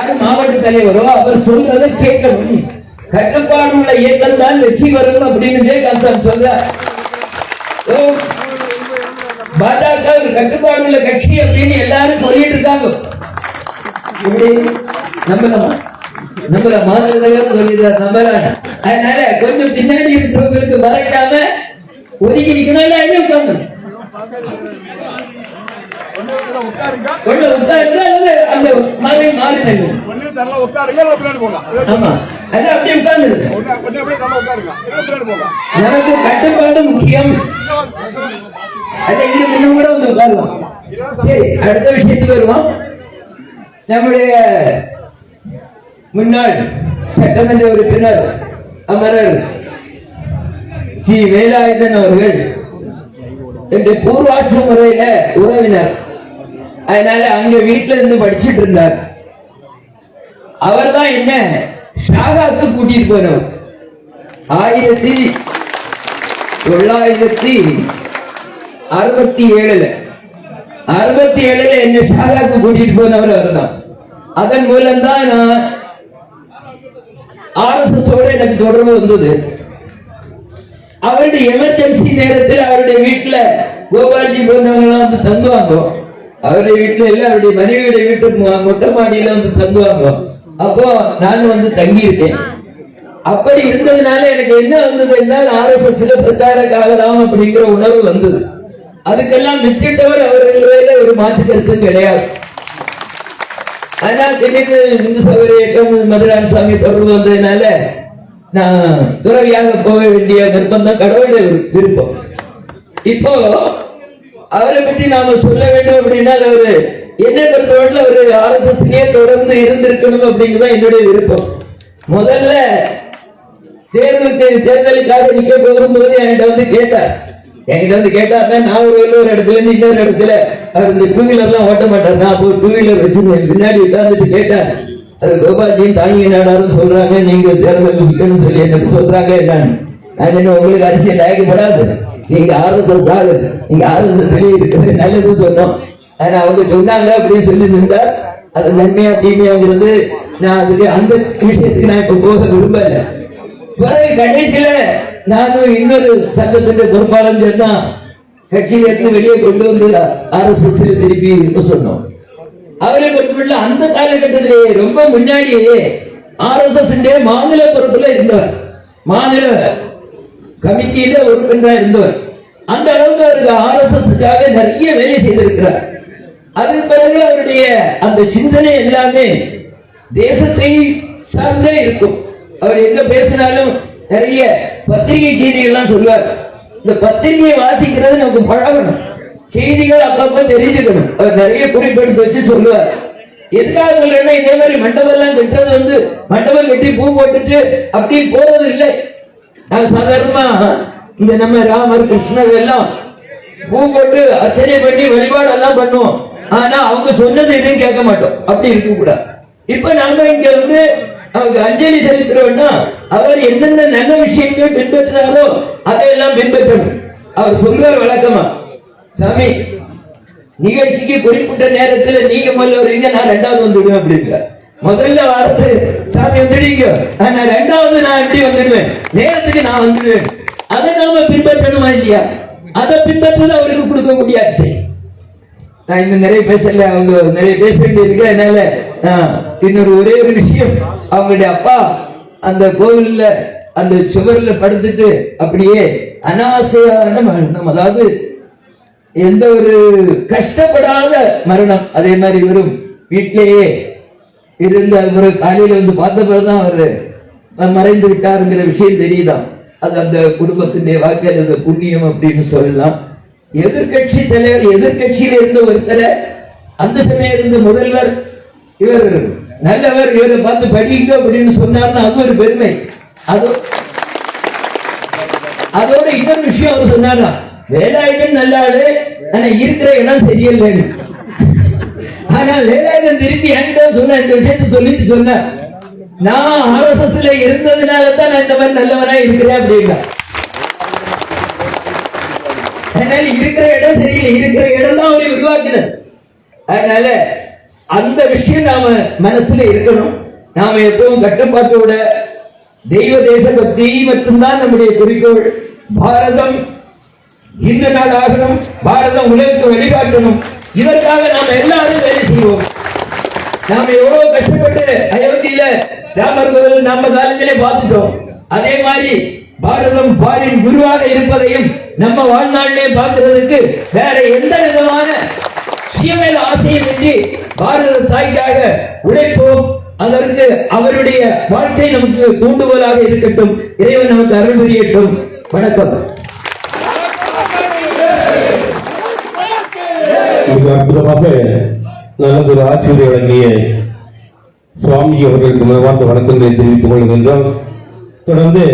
யார் மாவட்ட தலைவரோ அவர் சொல்றதை கேட்கணும். கட்டுப்பாடு உள்ள இயக்கம் தான் வெற்றி வரும் அப்படின்னு விஜயகாந்த் சொல்ற பாஜக ஒரு கட்டுப்பாடு உள்ள கட்சி அப்படின்னு எல்லாரும் சொல்லிட்டு இருக்காங்க. நம்பலாமா நம்பல மாதிரி சொல்லிடுறாரு நம்பலாம் அதனால கொஞ்சம் பின்னாடி இருக்கிறவங்களுக்கு மறைக்காம ஒதுக்கி நிக்கணும் உட்காந்து கொஞ்சம் உட்கார்ந்து அல்லது அந்த மறை மாறி நில்லும். ஒண்ணு தரல உட்காருங்க. இல்ல பின்னாடி போங்க. ஆமா. அது அப்படியே உட்கார்ந்து ஒண்ணு ஒண்ணு அப்படியே தரல உட்காருங்க. இல்ல பின்னாடி போங்க. எனக்கு கட்டுப்பாடு முக்கியம். கூட வந்து உட்காரலாம். சரி அடுத்த விஷயத்துக்கு வருவோம். நம்முடைய முன்னாள் சட்டமன்ற உறுப்பினர் அமரர் சி. வேலாயுதன் அவர்கள் என்று பூர்வாஷ்ட முறையில உறவினர். அதனால அங்க வீட்டுல இருந்து படிச்சிட்டு இருந்தார். அவர் தான் என்ன ஷாகாக்கு கூட்டிட்டு போனவர். ஆயிரத்தி தொள்ளாயிரத்தி அறுபத்தி ஏழுல அறுபத்தி ஏழுல என்ன ஷாகாக்கு கூட்டிட்டு போனவர் அவர்தான். அதன் மூலம் தான் நான் ஆர்எஸ்எஸோட எனக்கு தொடர்பு வந்தது. அவருடைய எமர்ஜென்சி நேரத்தில் அவருடைய வீட்டுல கோபால்ஜி போன்றவங்க எல்லாம் வந்து தங்குவாங்க. அவருடைய வீட்டுல இல்ல அவருடைய மனைவியுடைய வீட்டு மொட்டை மாடியில வந்து தங்குவாங்க. அப்போ நான் வந்து தங்கி இருக்கேன் அப்படி இருந்ததுனால எனக்கு என்ன வந்தது என்றால் ஆர்எஸ்எஸ்ல பிரச்சாரக்காகலாம் அப்படிங்கிற உணர்வு வந்தது. அதுக்கெல்லாம் வித்திட்டவர் அவர்களே ஒரு மாற்று கருத்தும் கிடையாது. அதனால் திடீர்னு இந்து சகோதர இயக்கம் மதுரான் சாமி தொடர்பு வந்ததுனால நான் துறவியாக போக வேண்டிய நிர்பந்தம் கடவுளுடைய விருப்பம். இப்போ அவரை பற்றி நாம சொல்ல வேண்டும் அப்படின்னா அவரு என்னை பொறுத்தவரையில் ஒரு ஆர்எஸ்எஸ்லயே தொடர்ந்து இருந்திருக்கணும் அப்படிங்கிறதான் என்னுடைய விருப்பம். முதல்ல தேர்தலுக்கு தேர்தலுக்காக நிக்க போகும்போது என்கிட்ட வந்து கேட்டார். என்கிட்ட வந்து கேட்டார்னா நான் ஒரு வெளில ஒரு இடத்துல இருந்து இன்னொரு இடத்துல அவர் இந்த டூ வீலர்லாம் ஓட்ட மாட்டார். நான் அப்போ டூ வீலர் வச்சு பின்னாடி உட்கார்ந்துட்டு கேட்டார். அது கோபாஜியும் தாங்கி நாடாரும் சொல்றாங்க நீங்க தேர்தல் நிக்கணும்னு சொல்லி எனக்கு சொல்றாங்க என்னன்னு. நான் என்ன உங்களுக்கு அரிசியை தயக்கப்படாது. நீங்க ஆர்எஸ்எஸ் ஆளு நீங்க ஆர்எஸ்எஸ் இருக்கிறது நல்லது சொன்னோம். ஆனா அவங்க சொன்னாங்க அப்படின்னு சொல்லி இருந்தா அது நன்மையா தீமையாங்கிறது நான் அதுக்கு அந்த விஷயத்துக்கு நான் இப்ப போக விரும்பல. பிறகு கடைசியில நானும் இன்னொரு சங்கத்தின் பொறுப்பாளர் சொன்னா கட்சியில இருந்து வெளியே கொண்டு வந்து ஆர்எஸ்எஸ் திருப்பி இருக்க சொன்னோம். அவரை பொறுத்தவரை அந்த காலகட்டத்திலேயே ரொம்ப முன்னாடியே ஆர்எஸ்எஸ் மாநில பொறுப்புல இருந்தவர். மாநில கமிட்டியில உறுப்பினராக இருந்தவர். அந்த அளவுக்கு அவருக்கு ஆர்எஸ்எஸ்க்காக நிறைய வேலை செய்திருக்கிறார். அது பிறகு அவருடைய அந்த சிந்தனை எல்லாமே தேசத்தை சார்ந்தே இருக்கும். அவர் எங்க பேசினாலும் நிறைய பத்திரிகை செய்திகள்லாம் சொல்லுவார். இந்த பத்திரிகையை வாசிக்கிறது நமக்கு பழகணும். செய்திகள் அப்பப்போ தெரிஞ்சுக்கணும். அவர் நிறைய குறிப்பெடுத்து வச்சு சொல்லுவார். எதுக்காக சொல்றேன்னா இதே மாதிரி மண்டபம் எல்லாம் கட்டுறது வந்து மண்டபம் கட்டி பூ போட்டுட்டு அப்படி போறது இல்லை சாதாரணமா இந்த நம்ம ராமர் கிருஷ்ணர் எல்லாம் பூ போட்டு அர்ச்சனை பண்ணி வழிபாடு எல்லாம் பண்ணுவோம். ஆனா அவங்க சொன்னது எதுவும் கேட்க மாட்டோம். அப்படி இருக்க கூடாது. இப்ப நாம இங்க வந்து அவங்க அஞ்சலி செலுத்துறோம்னா அவர் என்னென்ன நல்ல விஷயங்கள் பின்பற்றினாரோ அதையெல்லாம் பின்பற்றணும். அவர் சொல்லுவார் வழக்கமா சாமி நிகழ்ச்சிக்கு குறிப்பிட்ட நேரத்துல நீங்க முதல்ல வரீங்க நான் ரெண்டாவது வந்துடுவேன் அப்படின்னு முதல்ல வாரத்து சாமி வந்துடுவீங்க. ஆனா ரெண்டாவது நான் எப்படி வந்துடுவேன்? நேரத்துக்கு நான் வந்துடுவேன். அதை நாம பின்பற்றணுமா இல்லையா? அதை பின்பற்றுவது அவருக்கு கொடுக்க முடியாது. நான் இன்னும் நிறைய பேசல. அவங்க நிறைய பேச வேண்டியிருக்கு. அதனால இன்னொரு ஒரே ஒரு விஷயம். அவங்களுடைய அப்பா அந்த கோவில்ல அந்த சுவர்ல படுத்துட்டு அப்படியே அனாசையான மரணம். அதாவது எந்த ஒரு கஷ்டப்படாத மரணம். அதே மாதிரி வரும் வீட்டிலேயே இருந்து அவர் காலையில வந்து பார்த்த பிறகுதான் அவர் மறைந்து விட்டாருங்கிற விஷயம் தெரியுதான் அது அந்த குடும்பத்தினுடைய வாக்கு அந்த புண்ணியம் அப்படின்னு சொல்லலாம். எதிர்கட்சி தலைவர் எதிர்கட்சியில இருந்த ஒருத்தரை அந்த சமயம் இருந்த முதல்வர் இவர் நல்லவர் இவரை பார்த்து படிங்க அப்படின்னு சொன்னார்னா அது ஒரு பெருமை. அது அதோட இன்னொரு விஷயம் அவர் சொன்னாரா? வேலாயுதன் நல்ல ஆளு ஆனா இருக்கிற இடம் சரியில்லைன்னு. ஆனா வேலாயுதன் திருப்பி என்கிட்ட சொன்ன இந்த விஷயத்தை சொல்லிட்டு சொன்ன. நான் ஆர்எஸ்எஸ்ல இருந்ததுனால தான் நான் இந்த மாதிரி நல்லவனா இருக்கிறேன் அப்படின்னா. அதனால இருக்கிற இடம் சரியில்லை இருக்கிற இடம் தான் அவரை உருவாக்கினது. அதனால அந்த விஷயம் நாம மனசுல இருக்கணும். நாம எப்பவும் கட்டுப்பாட்டோட தெய்வ தேச பக்தி மட்டும்தான் நம்முடைய குறிக்கோள். பாரதம் இந்த இந்து நாடாகணும் பாரதம் உலகத்தை வழிகாட்டணும். இதற்காக நாம் எல்லாரும் வேலை செய்வோம். நாம எவ்வளவு கஷ்டப்பட்டு அயோத்தியில ராமர் கோவில் நம்ம காலத்திலே பார்த்துட்டோம். அதே மாதிரி பாரதம் பாரின் குருவாக இருப்பதையும் நம்ம வாழ்நாளிலே பார்க்கிறதுக்கு வேற எந்த விதமான சுயமேல் ஆசையும் இன்றி பாரத தாய்க்காக உழைப்போம். அதற்கு அவருடைய வாழ்க்கை நமக்கு தூண்டுகோலாக இருக்கட்டும். இறைவன் நமக்கு அருள் புரியட்டும். வணக்கம். மிக அற்புதமாக ஒரு ஆசிரியர் வழங்கிய சுவாமி அவர்களுக்கு மனமார்ந்த வணக்கங்களை தெரிவித்துக் கொள்கின்றோம். தொடர்ந்து